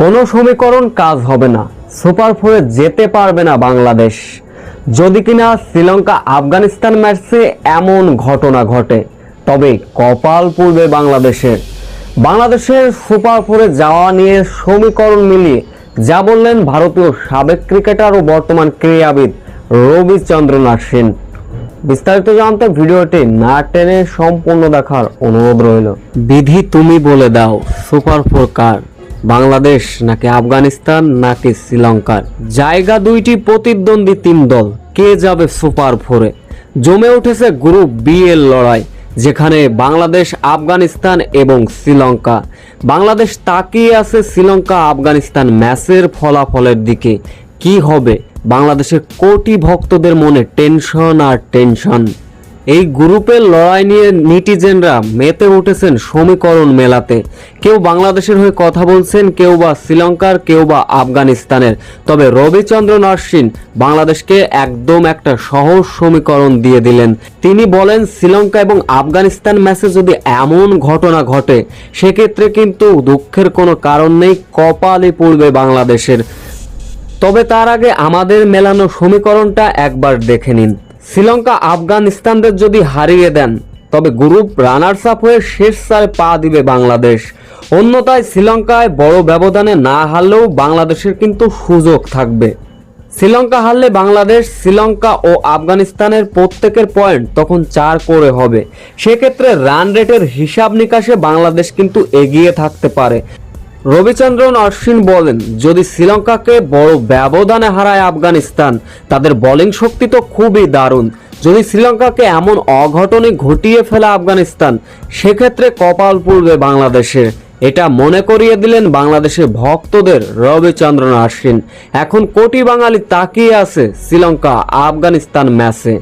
কোনো সমীকরণ কাজ হবে না। সুপার ফোরে যেতে পারবে না বাংলাদেশ। যদি কিনা শ্রীলঙ্কা, আফগানিস্তান ম্যাচে এমন ঘটনা ঘটে, তবে কপাল পূর্বে বাংলাদেশের। বাংলাদেশের সুপার ফোরে যাওয়া নিয়ে সমীকরণ মিলিয়ে যা বললেন ভারতীয় সাবেক ক্রিকেটার ও বর্তমান ক্রীড়াবিদ রবিচন্দ্রন আশ্বিন বিস্তারিত জানতে ভিডিওটি না টেনে সম্পূর্ণ দেখার অনুরোধ রইল। বিধি তুমি বলে দাও সুপার ফোর কার? বাংলাদেশ, নাকি আফগানিস্তান, নাকি শ্রীলঙ্কার? জায়গা দুইটি, প্রতিদ্বন্দ্বী তিন দল। কে যাবে সুপার ফোরে? জমে উঠেছে গ্রুপ বি এর লড়াই, যেখানে বাংলাদেশ, আফগানিস্তান এবং শ্রীলঙ্কা। বাংলাদেশ তাকিয়ে আছে শ্রীলঙ্কা, আফগানিস্তান ম্যাচের ফলাফলের দিকে। কি হবে? বাংলাদেশের কোটি ভক্তদের মনে টেনশন আর টেনশন। এই গ্রুপের লড়াই নিয়ে নিটিজেনরা মেতে উঠেছেন সমীকরণ মেলাতে। কেউ বাংলাদেশের হয়ে কথা বলছেন, কেউ বা শ্রীলঙ্কার, কেউ বা আফগানিস্তানের। তবে রবিচন্দ্রন অশ্বিন বাংলাদেশকে একদম একটা সহজ সমীকরণ দিয়ে দিলেন। তিনি বলেন, শ্রীলঙ্কা এবং আফগানিস্তান ম্যাচে যদি এমন ঘটনা ঘটে, সেক্ষেত্রে কিন্তু দুঃখের কোনো কারণ নেই কপালে পড়বে বাংলাদেশের। তবে তার আগে আমাদের মেলানো সমীকরণটা একবার দেখে নিন। শ্রীলঙ্কা, আফগানিস্তানদের যদি হারিয়ে দেন, তবে গ্রুপ রানার্স আপ হয়ে শেষ চারে পা দিবে বাংলাদেশ। অন্যথায় শ্রীলঙ্কায় বড় ব্যবধানে না হারলেও বাংলাদেশের কিন্তু সুযোগ থাকবে। শ্রীলঙ্কা হারলে বাংলাদেশ, শ্রীলঙ্কা ও আফগানিস্তানের প্রত্যেকের পয়েন্ট তখন চার করে হবে। সেক্ষেত্রে রান রেটের হিসাব নিকাশে বাংলাদেশ কিন্তু এগিয়ে থাকতে পারে। রবিচন্দ্রন অশ্বিন বলেন, যদি শ্রীলঙ্কাকে বড় ব্যবধানে হারায় আফগানিস্তান, তাদের বোলিং শক্তি তো খুবই দারুণ। যদি শ্রীলঙ্কাকে এমন অঘটনে ঘটিয়ে ফেলে আফগানিস্তান, সেক্ষেত্রে কপাল পূর্বে বাংলাদেশের। এটা মনে করিয়ে দিলেন বাংলাদেশের ভক্তদের রবিচন্দ্রন অশ্বিন। এখন কোটি বাঙালি তাকিয়ে আছে শ্রীলঙ্কা আফগানিস্তান ম্যাচে